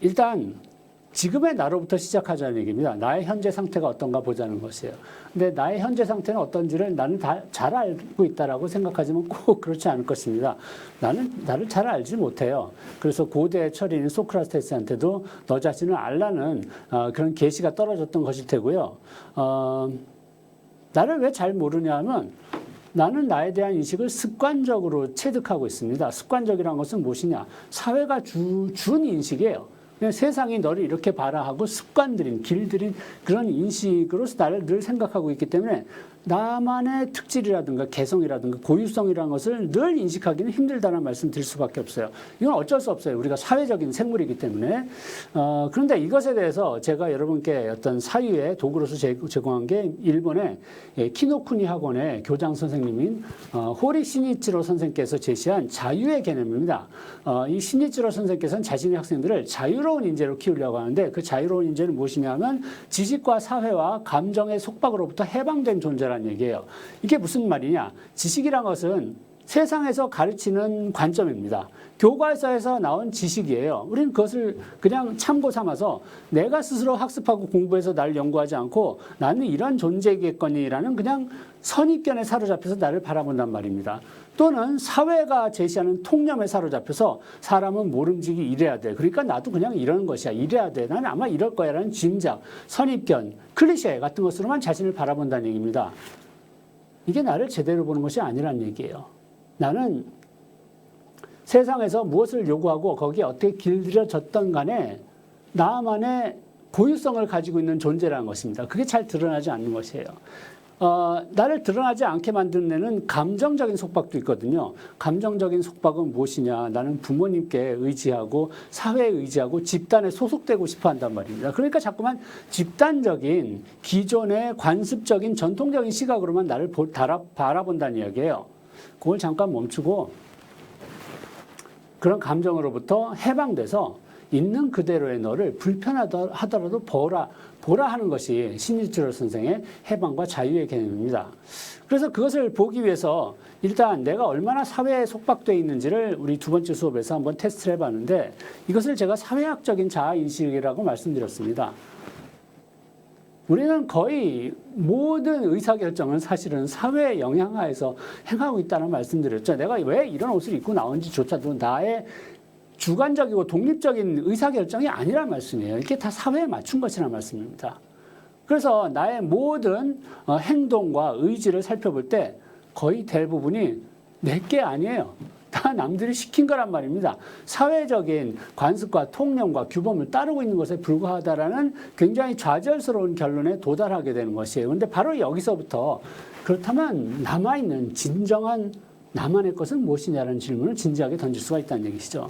일단 지금의 나로부터 시작하자는 얘기입니다. 나의 현재 상태가 어떤가 보자는 것이에요. 근데 나의 현재 상태는 어떤지를 나는 다 잘 알고 있다라고 생각하지만 꼭 그렇지 않을 것입니다. 나는 나를 잘 알지 못해요. 그래서 고대 철인 소크라테스한테도 너 자신을 알라는 어, 그런 계시가 떨어졌던 것일 테고요. 어, 나를 왜 잘 모르냐 하면 나는 나에 대한 인식을 습관적으로 체득하고 있습니다. 습관적이라는 것은 무엇이냐? 사회가 주, 준 인식이에요. 세상이 너를 이렇게 봐라 하고 습관들인, 길들인 그런 인식으로서 나를 늘 생각하고 있기 때문에 나만의 특질이라든가 개성이라든가 고유성이라는 것을 늘 인식하기는 힘들다는 말씀 드릴 수밖에 없어요. 이건 어쩔 수 없어요. 우리가 사회적인 생물이기 때문에. 어, 그런데 이것에 대해서 제가 여러분께 어떤 사유의 도구로서 제- 제공한 게 일본의 예, 키노쿠니 학원의 교장 선생님인 어, 호리 시니치로 선생께서 제시한 자유의 개념입니다. 어, 이 시니치로 선생께서는 자신의 학생들을 자유로 운 인재로 키우려고 하는데 그 자유로운 인재는 무엇이냐면 지식과 사회와 감정의 속박으로부터 해방된 존재라는 얘기예요. 이게 무슨 말이냐? 지식이란 것은 세상에서 가르치는 관점입니다. 교과서에서 나온 지식이에요. 우리는 그것을 그냥 참고 삼아서 내가 스스로 학습하고 공부해서 나를 연구하지 않고 나는 이런 존재겠거니라는 그냥 선입견에 사로잡혀서 나를 바라본단 말입니다. 또는 사회가 제시하는 통념에 사로잡혀서 사람은 모름지기 이래야 돼. 그러니까 나도 그냥 이러는 것이야. 이래야 돼. 나는 아마 이럴 거야 라는 짐작, 선입견, 클리셰 같은 것으로만 자신을 바라본다는 얘기입니다. 이게 나를 제대로 보는 것이 아니란 얘기예요. 나는 세상에서 무엇을 요구하고 거기에 어떻게 길들여졌던 간에 나만의 고유성을 가지고 있는 존재라는 것입니다. 그게 잘 드러나지 않는 것이에요. 어, 나를 드러나지 않게 만드는 데는 감정적인 속박도 있거든요. 감정적인 속박은 무엇이냐? 나는 부모님께 의지하고 사회에 의지하고 집단에 소속되고 싶어 한단 말입니다. 그러니까 자꾸만 집단적인 기존의 관습적인 전통적인 시각으로만 나를 보, 달아, 바라본다는 이야기예요. 그걸 잠깐 멈추고 그런 감정으로부터 해방돼서 있는 그대로의 너를 불편하더라도 보라, 보라 하는 것이 신일주로 선생의 해방과 자유의 개념입니다. 그래서 그것을 보기 위해서 일단 내가 얼마나 사회에 속박되어 있는지를 우리 두 번째 수업에서 한번 테스트를 해봤는데 이것을 제가 사회학적인 자아인식이라고 말씀드렸습니다. 우리는 거의 모든 의사결정은 사실은 사회의 영향하에서 행하고 있다는 말씀드렸죠. 내가 왜 이런 옷을 입고 나온지조차도 나의 주관적이고 독립적인 의사결정이 아니란 말씀이에요. 이게 다 사회에 맞춘 것이란 말씀입니다. 그래서 나의 모든 어, 행동과 의지를 살펴볼 때 거의 대부분이 내게 아니에요. 다 남들이 시킨 거란 말입니다. 사회적인 관습과 통념과 규범을 따르고 있는 것에 불과하다라는 굉장히 좌절스러운 결론에 도달하게 되는 것이에요. 근데 바로 여기서부터 그렇다면 남아있는 진정한 나만의 것은 무엇이냐라는 질문을 진지하게 던질 수가 있다는 얘기시죠.